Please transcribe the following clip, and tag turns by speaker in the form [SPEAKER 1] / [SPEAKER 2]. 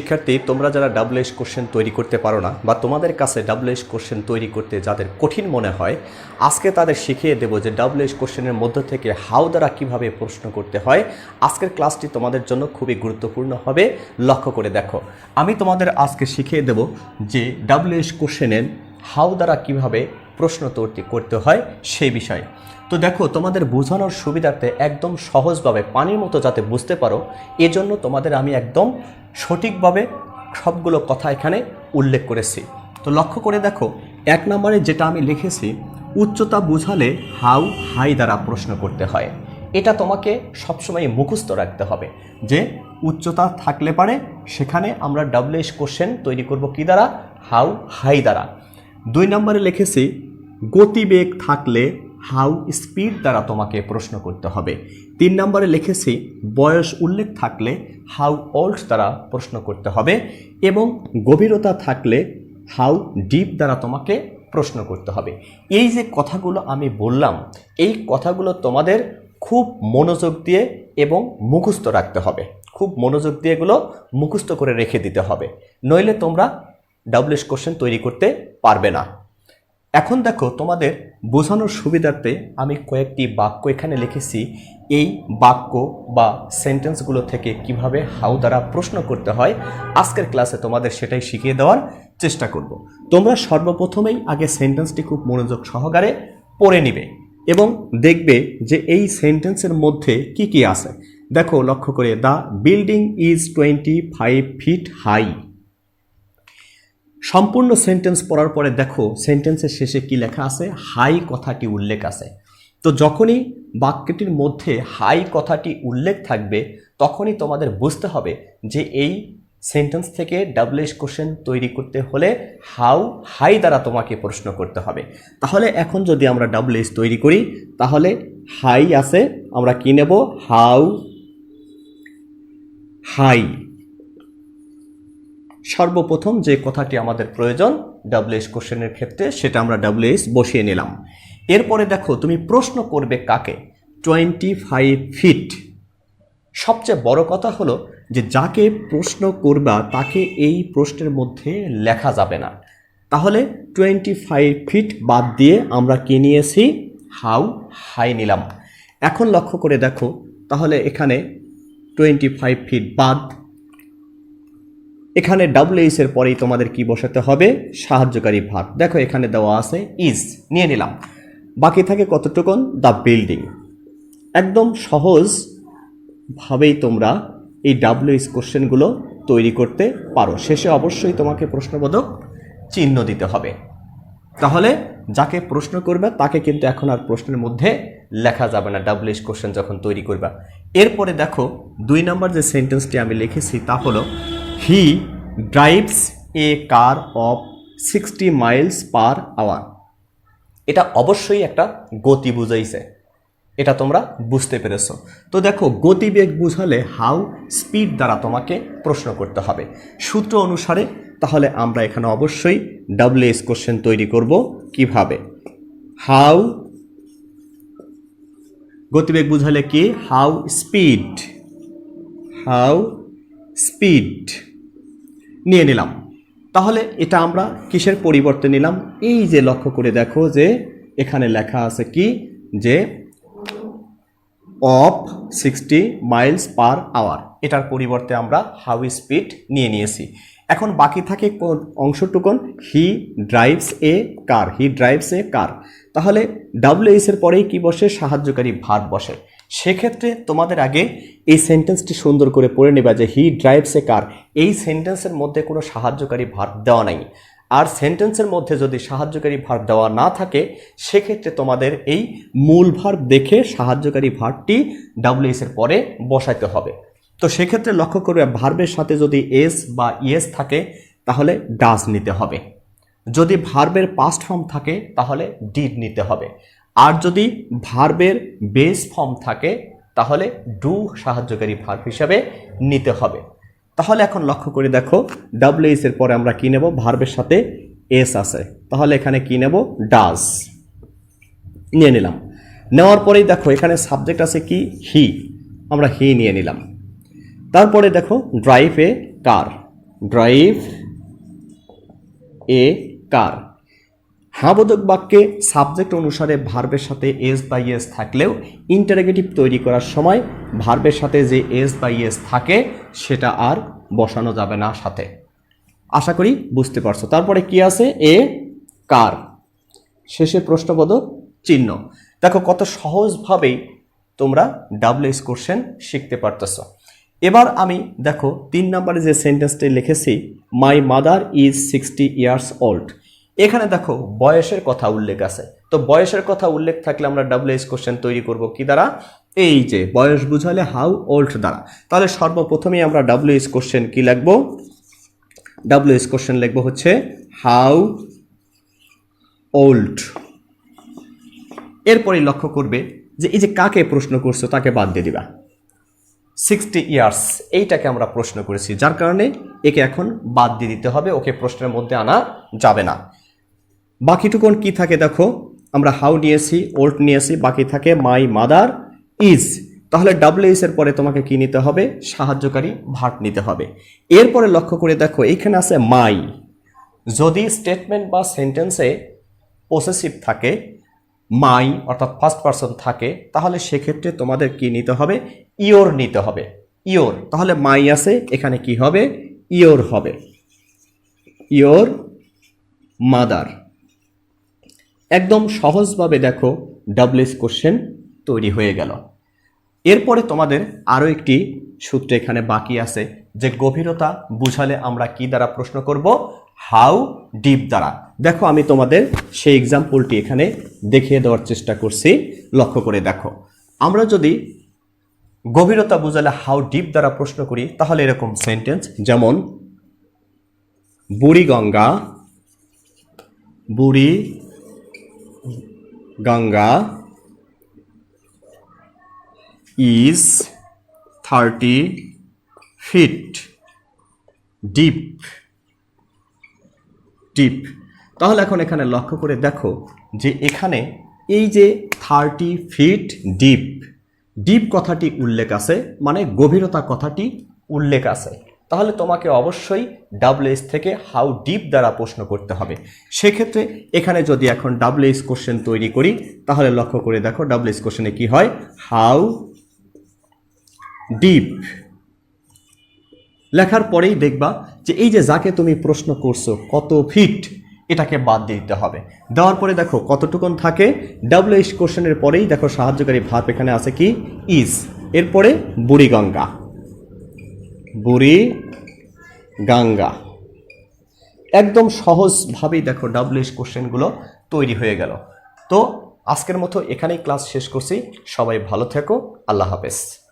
[SPEAKER 1] শিক্ষার্থী, তোমরা যারা ডাবল এস কোশ্চেন তৈরি করতে পারো না বা তোমাদের কাছে ডাবল এস কোশ্চেন তৈরি করতে যাদের কঠিন মনে হয়, আজকে তাদের শিখিয়ে দেব যে ডাবল এস কোশ্চেনের মধ্য থেকে হাউ দ্বারা কীভাবে প্রশ্ন করতে হয়। আজকের ক্লাসটি তোমাদের জন্য খুবই গুরুত্বপূর্ণ হবে। লক্ষ্য করে দেখো, আমি তোমাদের আজকে শিখিয়ে দেব যে ডাবল এস কোশ্চেনের হাউ দ্বারা কীভাবে প্রশ্ন তৈরি করতে হয় সেই বিষয়ে। তো দেখো, তোমাদের বোঝানোর সুবিধার্থে একদম সহজভাবে, পানির মতো যাতে বুঝতে পারো, এজন্য তোমাদের আমি একদম সঠিকভাবে সবগুলো কথা এখানে উল্লেখ করেছি। তো লক্ষ্য করে দেখো, এক নম্বরে যেটা আমি লিখেছি, উচ্চতা বুঝালে হাউ হাই দ্বারা প্রশ্ন করতে হয়। এটা তোমাকে সবসময় মুখস্থ রাখতে হবে যে উচ্চতা থাকলে পারে, সেখানে আমরা ডাব্লিউএস কোশ্চেন তৈরি করব কি দ্বারা? হাউ হাই দ্বারা। দুই নম্বরে লিখেছি গতিবেগ থাকলে হাউ স্পিড দ্বারা তোমাকে প্রশ্ন করতে হবে। তিন নম্বরে লিখেছি, বয়স উল্লেখ থাকলে হাউ ওল্ড দ্বারা প্রশ্ন করতে হবে এবং গভীরতা থাকলে হাউ ডিপ দ্বারা তোমাকে প্রশ্ন করতে হবে। এই যে কথাগুলো আমি বললাম, এই কথাগুলো তোমাদের খুব মনোযোগ দিয়ে এবং মুখস্থ রাখতে হবে। খুব মনোযোগ দিয়ে এগুলো মুখস্থ করে রেখে দিতে হবে। নইলে তোমরা ডাব্লিউএস কোশ্চেন তৈরি করতে পারবে না। এখন দেখো তোমাদের বোঝানোর সুবিধার্থে আমি কয়েকটি বাক্য এখানে লিখেছি। এই বাক্য বা সেন্টেন্সগুলো থেকে কীভাবে হাউ দ্বারা প্রশ্ন করতে হয়, আজকের ক্লাসে তোমাদের সেটাই শিখিয়ে দেওয়ার চেষ্টা করব। তোমরা সর্বপ্রথমেই আগে সেন্টেন্সটি খুব মনোযোগ সহকারে পড়ে নিবে এবং দেখবে যে এই সেন্টেন্সের মধ্যে কি কি আছে। দেখো লক্ষ্য করে, the building is twenty five feet high. সম্পূর্ণ সেন্টেন্স পড়ার পরে দেখো সেন্টেন্সের শেষে কি লেখা আছে? হাই কথাটি উল্লেখ আছে। তো যখনই বাক্যটির মধ্যে হাই কথাটি উল্লেখ থাকবে, তখনই তোমাদের বুঝতে হবে যে এই সেন্টেন্স থেকে ডাব্লিউএস কোশ্চেন তৈরি করতে হলে হাউ হাই দ্বারা তোমাকে প্রশ্ন করতে হবে। তাহলে এখন যদি আমরা ডাব্লিউএস তৈরি করি, তাহলে হাই আছে, আমরা কি নেব? হাউ হাই সর্বপ্রথম যে কথাটি আমাদের প্রয়োজন ডাব্লিউএস কোশ্চেনের ক্ষেত্রে, সেটা আমরা ডাব্লিউএস বসিয়ে নিলাম। এরপরে দেখো, তুমি প্রশ্ন করবে কাকে? টোয়েন্টি ফাইভ ফিট সবচেয়ে বড় কথা হলো যে যাকে প্রশ্ন করবা, তাকে এই প্রশ্নের মধ্যে লেখা যাবে না। তাহলে টোয়েন্টি ফাইভ ফিট বাদ দিয়ে আমরা কি নিয়েছি? হাউ হাই নিলাম। এখন লক্ষ্য করে দেখো, তাহলে এখানে টোয়েন্টি ফাইভ ফিট বাদ এখানে ডাব্লিউএস এর পরেই তোমাদের কি বসাতে হবে? সাহায্যকারী ভাগ দেখো এখানে দেওয়া আছে ইজ নিয়ে নিলাম। বাকি থাকে কতটুকুন? দ্য বিল্ডিং একদম সহজ ভাবেই তোমরা এই ডাব্লিউএস কোশ্চেনগুলো তৈরি করতে পারো। শেষে অবশ্যই তোমাকে প্রশ্নবোধক চিহ্ন দিতে হবে। তাহলে যাকে প্রশ্ন করবে, তাকে কিন্তু এখন আর প্রশ্নের মধ্যে লেখা যাবে না। ডাব্লিউএস কোশ্চেন যখন তৈরি করবা। এরপরে দেখো, দুই নম্বর যে সেন্টেন্সটি আমি লিখেছি তা হলো he drives a car of sixty miles per hour এটা অবশ্যই একটা গতি বুঝাইছে। এটা তোমরা বুঝতে পেরেছ। তো দেখো, গতিবেগ বুঝালে হাউ স্পিড দ্বারা তোমাকে প্রশ্ন করতে হবে। সূত্র অনুসারে তাহলে আমরা এখানে অবশ্যই ডাব্লিউএস কোশ্চেন তৈরি করব কীভাবে? হাউ গতিবেগ বুঝালে কি? How speed how speed. নিয়ে নিলাম। তাহলে এটা আমরা কিসের পরিবর্তে নিলাম? এই যে লক্ষ্য করে দেখো যে এখানে লেখা আছে কি? যে of sixty miles per hour এটার পরিবর্তে আমরা হাউ স্পিড নিয়ে নিয়েছি। এখন বাকি থাকে কোন অংশটুকুন? হি drives a car he drives a কার তাহলে ডাব্লিউএস এর পরেই কি বসে? সাহায্যকারী ভার বসে। সেক্ষেত্রে তোমাদের আগে এই সেন্টেন্সটি সুন্দর করে পড়ে নেবা যে হি ড্রাইভস এ কার এই সেন্টেন্সের মধ্যে কোনো সাহায্যকারী ভার দেওয়া নাই। আর সেন্টেন্সের মধ্যে যদি সাহায্যকারী ভার দেওয়া না থাকে, সেক্ষেত্রে তোমাদের এই মূল ভার দেখে সাহায্যকারী ভারটি ডাব্লিউএস এর পরে বসাইতে হবে। তো সেক্ষেত্রে লক্ষ্য করবে ভার্বের সাথে যদি এস বা ইয়েস থাকে, তাহলে ডাজ নিতে হবে। যদি ভার্বের পাস্ট ফর্ম থাকে, তাহলে ডিড নিতে হবে। আর যদি ভার্বের বেস ফর্ম থাকে, তাহলে ডু সাহায্যকারী ভার্ব হিসাবে নিতে হবে। তাহলে এখন লক্ষ্য করে দেখো ডাব্লিউএস এর পরে আমরা কি নেব? ভার্বের সাথে এস আছে। তাহলে এখানে কি নেব? ডাজ নিয়ে নিলাম। নেওয়ার পরেই দেখো, এখানে সাবজেক্ট আছে কি? হি আমরা হি নিয়ে নিলাম। তারপরে দেখো ড্রাইভ এ কার? ড্রাইভ এ কার। হাবোধক বাক্যে সাবজেক্ট অনুসারে ভার্বের সাথে এস বাই এস থাকলেও ইন্টারগেটিভ তৈরি করার সময় ভার্বের সাথে যে এস বাই এস থাকে, সেটা আর বসানো যাবে না সাথে। আশা করি বুঝতে পারছ। তারপরে কি আছে? এ, কার। শেষে প্রশ্নবোধক চিহ্ন। দেখো, কত সহজভাবেই তোমরা ডাব্লিউএস কোশ্চেন শিখতে পারতেছ। এবার আমি, দেখো, তিন নম্বরে যে সেন্টেন্সটি লিখেছি my mother is sixty years old এখানে দেখো, বয়সের কথা উল্লেখ আছে। তো বয়সের কথা উল্লেখ থাকলে আমরা ডাব্লিউএস কোশ্চেন তৈরি করব কি দ্বারা? এই যে, বয়স বুঝালে হাউ ওল্ড দ্বারা। তাহলে সর্বপ্রথমেই আমরা ডাব্লিউএস কোশ্চেন কি লিখব? ডাব্লিউএস কোশ্চেন লিখব হচ্ছে হাউ ওল্ড এরপরে লক্ষ্য করবে যে, এই যে কাকে প্রশ্ন করছ, তাকে বাদ দিয়ে দিবা। সিক্সটি ইয়ার্স এইটাকে আমরা প্রশ্ন করেছি। যার কারণে একে এখন বাদ দিয়ে দিতে হবে, ওকে প্রশ্নের মধ্যে আনা যাবে না। বাকিটুকুন কি থাকে দেখো? আমরা হাউ নিয়েছি ওল্ড নিয়েছি, বাকি থাকে মাই মাদার ইজ তাহলে ডাব্লিউএস এর পরে তোমাকে কি নিতে হবে? সাহায্যকারী ভাট নিতে হবে। এরপরে লক্ষ্য করে দেখো এইখানে আছে মাই যদি স্টেটমেন্ট বা সেন্টেন্সে পসেসিভ থাকে মাই অর্থাৎ ফার্স্ট পার্সন থাকে, তাহলে সেক্ষেত্রে তোমাদের কি নিতে হবে? ইওর নিতে হবে। ইওর তাহলে মাই আছে, এখানে কি হবে? ইওর হবে। ইওর মাদার একদম সহজভাবে দেখো ডাব্লিউএস কোশ্চেন তৈরি হয়ে গেল। এরপরে তোমাদের আরও একটি সূত্র এখানে বাকি আছে যে গভীরতা বুঝালে আমরা কি দ্বারা প্রশ্ন করব? হাউ ডিপ দ্বারা। দেখো, আমি তোমাদের সেই এক্সাম্পলটি এখানে দেখিয়ে দেওয়ার চেষ্টা করছি। লক্ষ্য করে দেখো, আমরা যদি গভীরতা বুঝালে হাউ ডিপ দ্বারা প্রশ্ন করি, তাহলে এরকম সেন্টেন্স যেমন Buriganga Buri Ganga is 30 feet deep. Deep তাহলে এখন এখানে লক্ষ্য করে দেখো যে এখানে এই যে থার্টি ফিট ডিপ ডিপ কথাটি উল্লেখ আছে মানে গভীরতা কথাটি উল্লেখ আছে। তাহলে তোমাকে অবশ্যই ডাব্লিউএস থেকে হাউ ডিপ দ্বারা প্রশ্ন করতে হবে। সেক্ষেত্রে এখানে যদি এখন ডাব্লিউএস কোশ্চেন তৈরি করি, তাহলে লক্ষ্য করে দেখো ডাব্লিউএস কোশ্চেনে কি হয়? হাউ ডিপ লেখার পরেই দেখবা যে এই যে যাকে তুমি প্রশ্ন করছ, কত ফিট এটাকে বাদ দিতে হবে। দেওয়ার পরে দেখো কতটুকুন থাকে? ডাব্লিউএস কোশ্চেনের পরেই দেখো সাহায্যকারী ভাব এখানে আছে কি? ইজ এরপরে বুড়িগঙ্গা। বুড়ি, গাঙ্গা। একদম সহজভাবেই দেখো ডাব্লিউএস কোশ্চেনগুলো তৈরি হয়ে গেল। তো আজকের মতো এখানেই ক্লাস শেষ করছি। সবাই ভালো থেকো। আল্লাহ হাফেজ।